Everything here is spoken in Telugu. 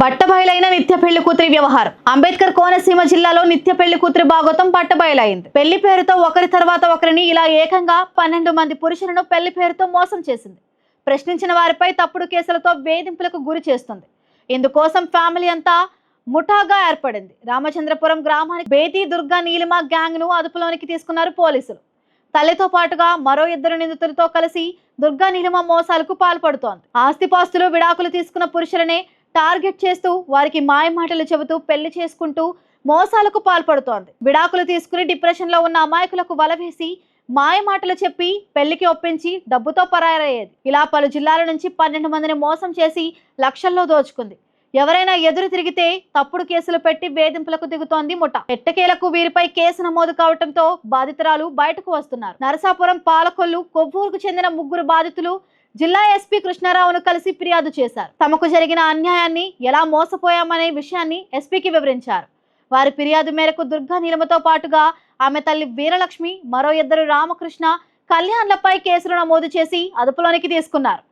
బట్టబయలైన నిత్య పెళ్ళి కూతురి వ్యవహారం. అంబేద్కర్ కోనసీమ జిల్లాలో నిత్య పెళ్ళి కూతురి భాగోతం బట్టబయలైంది. పెళ్ళి పేరుతో ఒకరి తర్వాత ఒకరిని ఇలా ఏకంగా పన్నెండు మంది పురుషులను పెళ్ళి పేరుతో మోసం చేసింది. ప్రశ్నించిన వారిపై తప్పుడు కేసులతో వేధింపులకు గురి చేస్తుంది. ఇందుకోసం ఫ్యామిలీ అంతా ముఠాగా ఏర్పడింది. రామచంద్రపురం గ్రామానికి బేతి దుర్గా నీలిమ గ్యాంగ్ను అదుపులోనికి తీసుకున్నారు పోలీసులు. తల్లితో పాటుగా మరో ఇద్దరు నిందితులతో కలిసి దుర్గా నీలిమ మోసాలకు పాల్పడుతోంది. ఆస్తిపాస్తులు విడాకులు తీసుకున్న పురుషులనే టార్గెట్ చేస్తూ వారికి మాయమాటలు చెబుతూ పెళ్ళి చేసుకుంటూ మోసాలకు పాల్పడుతోంది. విడాకులు తీసుకుని డిప్రెషన్లో ఉన్న అమాయకులకు వలవేసి మాయమాటలు చెప్పి పెళ్ళికి ఒప్పించి డబ్బుతో పరారయ్యేది. ఇలా పలు జిల్లాల నుంచి పన్నెండు మందిని మోసం చేసి లక్షల్లో దోచుకుంది. ఎవరైనా ఎదురు తిరిగితే తప్పుడు కేసులు పెట్టి వేధింపులకు దిగుతోంది ముఠ. ఎట్టకేలకు వీరిపై కేసు నమోదు కావడంతో బాధితురాలు బయటకు వస్తున్నారు. నరసాపురం పాలకొల్లు కొవ్వూరుకు చెందిన ముగ్గురు బాధితులు జిల్లా ఎస్పీ కృష్ణారావును కలిసి ఫిర్యాదు చేశారు. తమకు జరిగిన అన్యాయాన్ని ఎలా మోసపోయామనే విషయాన్ని ఎస్పీకి వివరించారు. వారి ఫిర్యాదు మేరకు దుర్గా నీలమతో పాటుగా ఆమె తల్లి వీరలక్ష్మి మరో ఇద్దరు రామకృష్ణ కళ్యాణ్లపై కేసులు నమోదు చేసి అదుపులోనికి తీసుకున్నారు.